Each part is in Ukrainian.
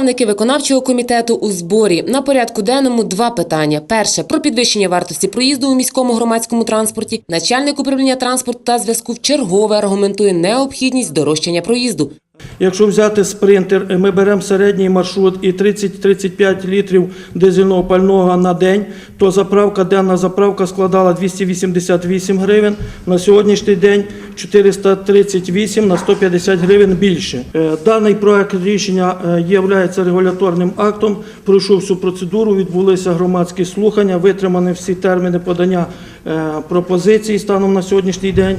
Представники виконавчого комітету у зборі на порядку денному два питання: перше про підвищення вартості проїзду у міському громадському транспорті. Начальник управління транспорту та зв'язку в чергове аргументує необхідність дорожчання проїзду. Якщо взяти спринтер, ми беремо середній маршрут і 30-35 літрів дизельного пального на день, то заправка, денна заправка складала 288 гривень. На сьогоднішній день 438 на 150 гривень більше. Е, Даний проект рішення е, є регуляторним актом. Пройшов всю процедуру, відбулися громадські слухання, витримані всі терміни подання е, пропозицій станом на сьогоднішній день.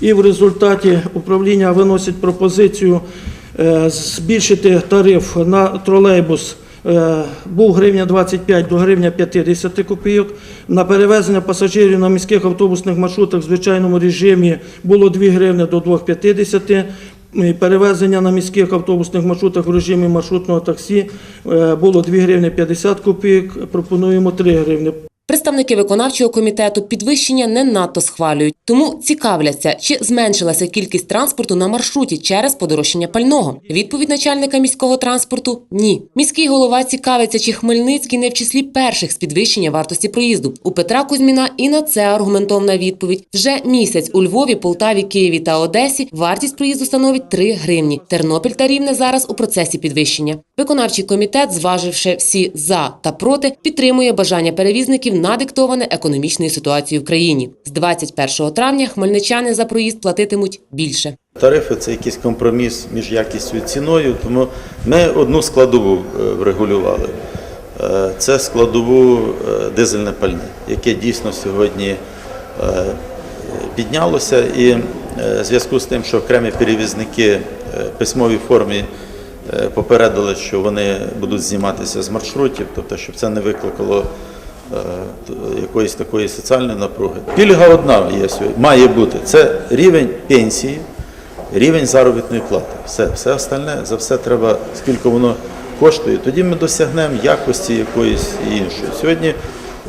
І в результаті управління виносить пропозицію збільшити тариф на тролейбус. е, Був гривня 25 до гривня 50 копійок. На перевезення пасажирів на міських автобусних маршрутах в звичайному режимі було 2 гривні до 2,50. І Перевезення на міських автобусних маршрутах в режимі маршрутного таксі е, було 2 гривні 50 копійок. Пропонуємо 3 гривні. Представники виконавчого комітету підвищення не надто схвалюють, тому цікавляться, чи зменшилася кількість транспорту на маршруті через подорожчання пального. Відповідь начальника міського транспорту ні. Міський голова цікавиться, чи Хмельницький не в числі перших з підвищення вартості проїзду. У Петра Кузьміна і на це аргументовна відповідь. Вже місяць у Львові, Полтаві, Києві та Одесі вартість проїзду становить 3 гривні. Тернопіль та Рівне зараз у процесі підвищення. Виконавчий комітет, зваживши всі за та проти, підтримує бажання перевізників надиктоване економічною ситуацією в країні. З 21 травня хмельничани за проїзд платитимуть більше. Тарифи це якийсь компроміс між якістю і ціною, тому ми одну складову е, врегулювали. Е, Це складову е, дизельне пальне, яке дійсно сьогодні піднялося. І в зв'язку з тим, що окремі перевізники в письмовій формі попередили, що вони будуть зніматися з маршрутів, тобто, щоб це не викликало якоїсь такої соціальної напруги. Пільга одна є має бути це рівень пенсії, рівень заробітної плати. Все, все остальне за все треба, скільки воно коштує. Тоді ми досягнемо якості якоїсь іншої. Сьогодні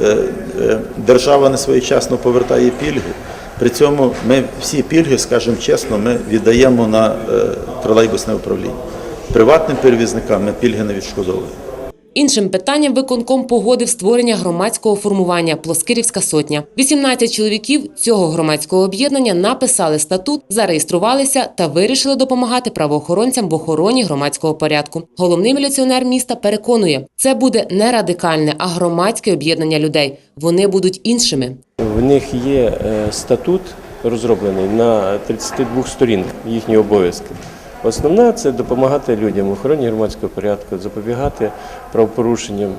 е, е, держава не своєчасно повертає пільги. При цьому ми всі пільги, скажімо чесно, ми віддаємо на е, тролейбусне управління. Приватним перевізникам ми пільги не відшкодовуємо. Іншим питанням виконком погодив створення громадського формування Плоскирівська сотня. 18 чоловіків цього громадського об'єднання написали статут, зареєструвалися та вирішили допомагати правоохоронцям в охороні громадського порядку. Головний міліціонер міста переконує, це буде не радикальне, а громадське об'єднання людей. Вони будуть іншими. В них є е, статут розроблений на 32 сторінках їхні обов'язки. Основна це допомагати людям в охороні громадського порядку, запобігати правопорушенням,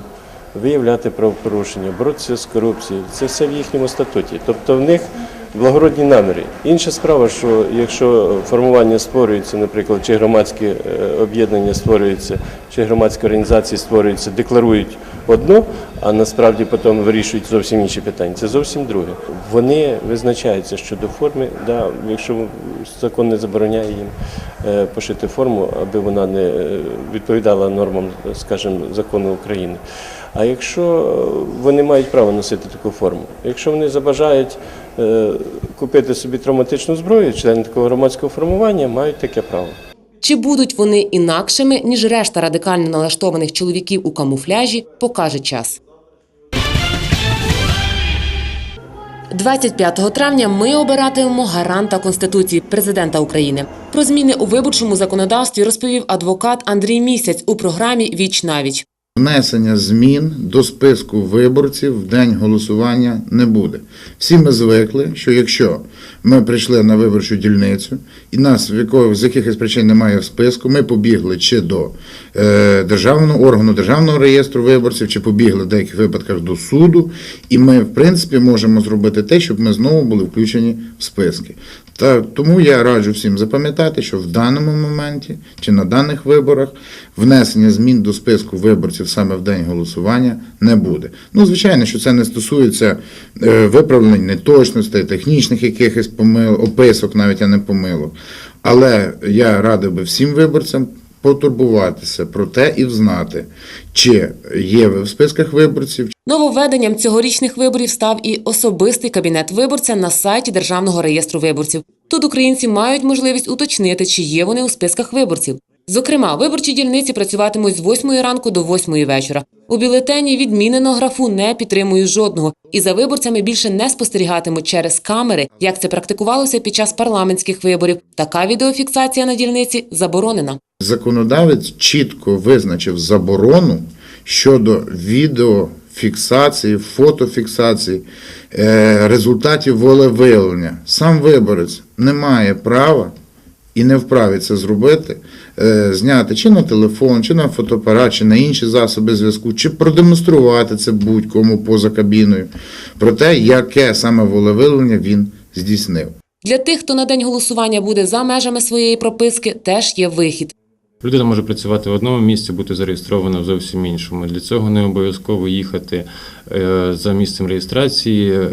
виявляти правопорушення, боротися з корупцією. Це все в їхньому статуті. Тобто в них благородні наміри. Інша справа, що якщо формування створюється, наприклад, чи громадське е, об'єднання створюється, чи громадські організації створюються, декларують одно, а насправді потім вирішують зовсім інші питання. Це зовсім друге. Вони визначаються щодо форми, да, якщо закон не забороняє їм е, пошити форму, аби вона не е, відповідала нормам, скажімо, закону України. А якщо вони мають право носити таку форму, якщо вони забажають е, купити собі травматичну зброю, члени такого громадського формування мають таке право. Чи будуть вони інакшими ніж решта радикально налаштованих чоловіків у камуфляжі, покаже час. 25 травня ми обиратимемо гаранта Конституції президента України. Про зміни у виборчому законодавстві розповів адвокат Андрій Місяць у програмі Віч навіч. Внесення змін до списку виборців в день голосування не буде. Всі ми звикли, що якщо ми прийшли на виборчу дільницю і нас в якого- з якихось причин немає в списку, ми побігли чи до е, державного органу, державного реєстру виборців, чи побігли в деяких випадках до суду, і ми, в принципі, можемо зробити те, щоб ми знову були включені в списки. Та тому я раджу всім запам'ятати, що в даному моменті чи на даних виборах внесення змін до списку виборців саме в день голосування не буде. Ну, звичайно, що це не стосується е, виправлень неточностей, технічних якихось помил, описок, навіть а не помилок. Але я радив би всім виборцям потурбуватися про те і взнати, чи є ви в списках виборців, Нововведенням цьогорічних виборів став і особистий кабінет виборця на сайті Державного реєстру виборців. Тут українці мають можливість уточнити, чи є вони у списках виборців. Зокрема, виборчі дільниці працюватимуть з 8 ранку до 8 вечора. У бюлетені відмінено графу не підтримую жодного, і за виборцями більше не спостерігатимуть через камери, як це практикувалося під час парламентських виборів. Така відеофіксація на дільниці заборонена. Законодавець чітко визначив заборону щодо відеофіксації, фотофіксації е, результатів волевиявлення. Сам виборець не має права і не вправі це зробити, е, зняти чи на телефон, чи на фотоапарат, чи на інші засоби зв'язку, чи продемонструвати це будь-кому поза кабіною про те, яке саме волевиявлення він здійснив. Для тих, хто на день голосування буде за межами своєї прописки, теж є вихід. Людина може працювати в одному місці, бути зареєстрована в зовсім іншому. Для цього не обов'язково їхати е, за місцем реєстрації, е,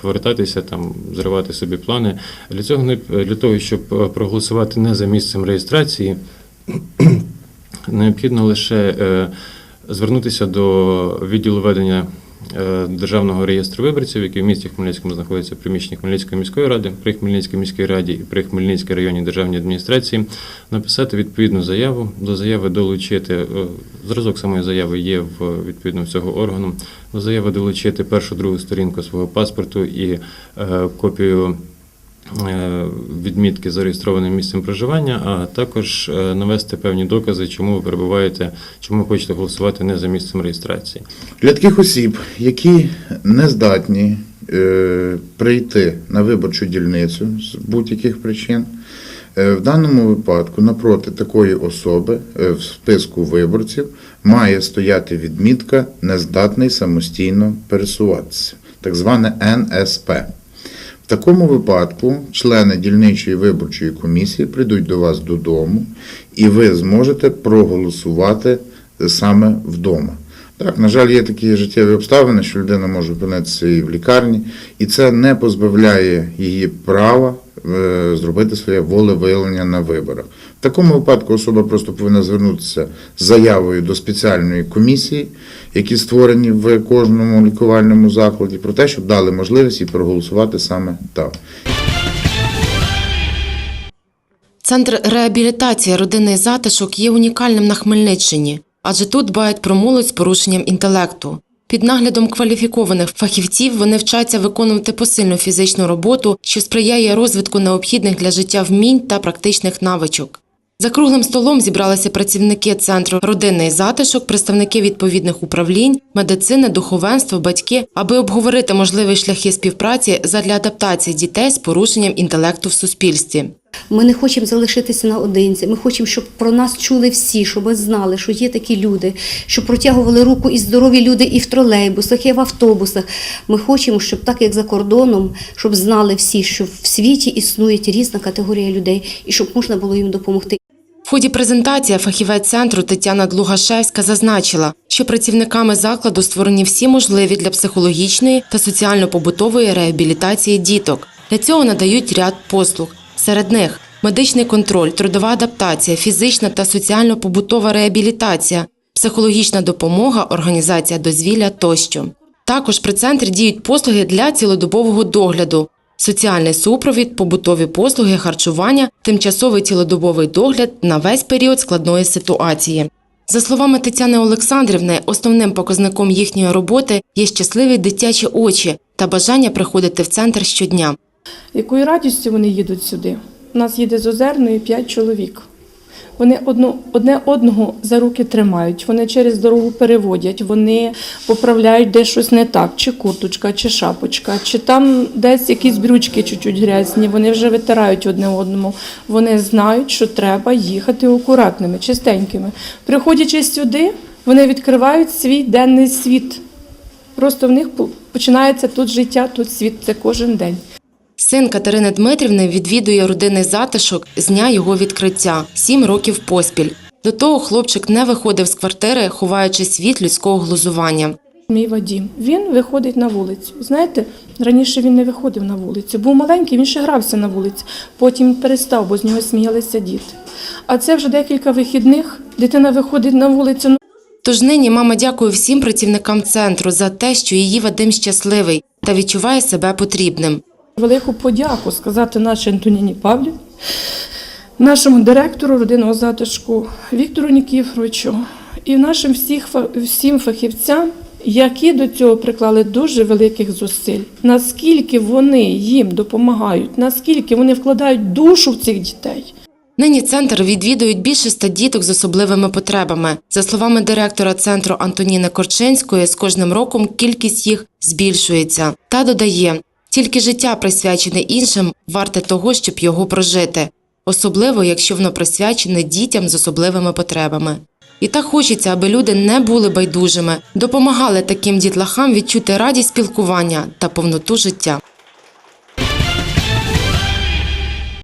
повертатися там, зривати собі плани. Для цього не для того, щоб е, проголосувати не за місцем реєстрації, необхідно лише звернутися до відділу ведення Державного реєстру виборців, який в місті Хмельницькому знаходиться в приміщенні Хмельницької міської ради, при Хмельницькій міській раді і при Хмельницькій районній державній адміністрації, написати відповідну заяву, до заяви долучити е, зразок самої заяви є в відповідно цього органу. До заяви долучити першу другу сторінку свого паспорту і е, копію е, відмітки з зареєстрованим місцем проживання, а також е, навести певні докази, чому ви перебуваєте, чому ви хочете голосувати не за місцем реєстрації. Для таких осіб, які не здатні е, прийти на виборчу дільницю з будь-яких причин, е, в даному випадку напроти такої особи е, в списку виборців має стояти відмітка нездатний самостійно пересуватися, так зване НСП. В такому випадку члени дільничої виборчої комісії прийдуть до вас додому, і ви зможете проголосувати саме вдома. Так, на жаль, є такі життєві обставини, що людина може опинитися і в лікарні, і це не позбавляє її права е, зробити своє волевиявлення на виборах. В такому випадку особа просто повинна звернутися з заявою до спеціальної комісії, які створені в кожному лікувальному закладі, про те, щоб дали можливість їй проголосувати саме там. Центр реабілітації родинний затишок є унікальним на Хмельниччині, адже тут дбають про молодь з порушенням інтелекту. Під наглядом кваліфікованих фахівців вони вчаться виконувати посильну фізичну роботу, що сприяє розвитку необхідних для життя вмінь та практичних навичок. За круглим столом зібралися працівники центру родинний затишок, представники відповідних управлінь, медицини, духовенство, батьки, аби обговорити можливі шляхи співпраці задля адаптації дітей з порушенням інтелекту в суспільстві. Ми не хочемо залишитися наодинці. Ми хочемо, щоб про нас чули всі, щоб ми знали, що є такі люди, щоб протягували руку і здорові люди і в тролейбусах, і в автобусах. Ми хочемо, щоб так як за кордоном, щоб знали всі, що в світі існує різна категорія людей, і щоб можна було їм допомогти. В ході презентації фахівець центру Тетяна Длугашевська зазначила, що працівниками закладу створені всі можливі для психологічної та соціально-побутової реабілітації діток. Для цього надають ряд послуг. Серед них медичний контроль, трудова адаптація, фізична та соціально-побутова реабілітація, психологічна допомога, організація дозвілля тощо. Також при центрі діють послуги для цілодобового догляду, соціальний супровід, побутові послуги, харчування, тимчасовий цілодобовий догляд на весь період складної ситуації. За словами Тетяни Олександрівни, основним показником їхньої роботи є щасливі дитячі очі та бажання приходити в центр щодня. Якою радістю вони їдуть сюди? У нас їде з Озерної п'ять чоловік. Вони одну, одне одного за руки тримають, вони через дорогу переводять, вони поправляють де щось не так, чи курточка, чи шапочка, чи там десь якісь брючки чуть-чуть грязні, вони вже витирають одне одному. Вони знають, що треба їхати акуратними, чистенькими. Приходячи сюди, вони відкривають свій денний світ. Просто в них починається тут життя, тут світ це кожен день. Син Катерини Дмитрівни відвідує родинний затишок з дня його відкриття сім років поспіль. До того хлопчик не виходив з квартири, ховаючись від людського глузування. Мій Вадім, він виходить на вулицю. Знаєте, раніше він не виходив на вулицю. Був маленький, він ще грався на вулиці. Потім перестав, бо з нього сміялися діти. А це вже декілька вихідних. Дитина виходить на вулицю. Тож нині мама дякує всім працівникам центру за те, що її Вадим щасливий та відчуває себе потрібним. Велику подяку сказати нашій Антоніні Павлівні нашому директору родинного затишку Віктору Нікіфоровичу і нашим всіх, всім фахівцям, які до цього приклали дуже великих зусиль. Наскільки вони їм допомагають, наскільки вони вкладають душу в цих дітей. Нині центр відвідують більше ста діток з особливими потребами. За словами директора центру Антоніни Корчинської, з кожним роком кількість їх збільшується. Та додає, тільки життя присвячене іншим варте того, щоб його прожити, особливо якщо воно присвячене дітям з особливими потребами. І так хочеться, аби люди не були байдужими, допомагали таким дітлахам відчути радість спілкування та повноту життя.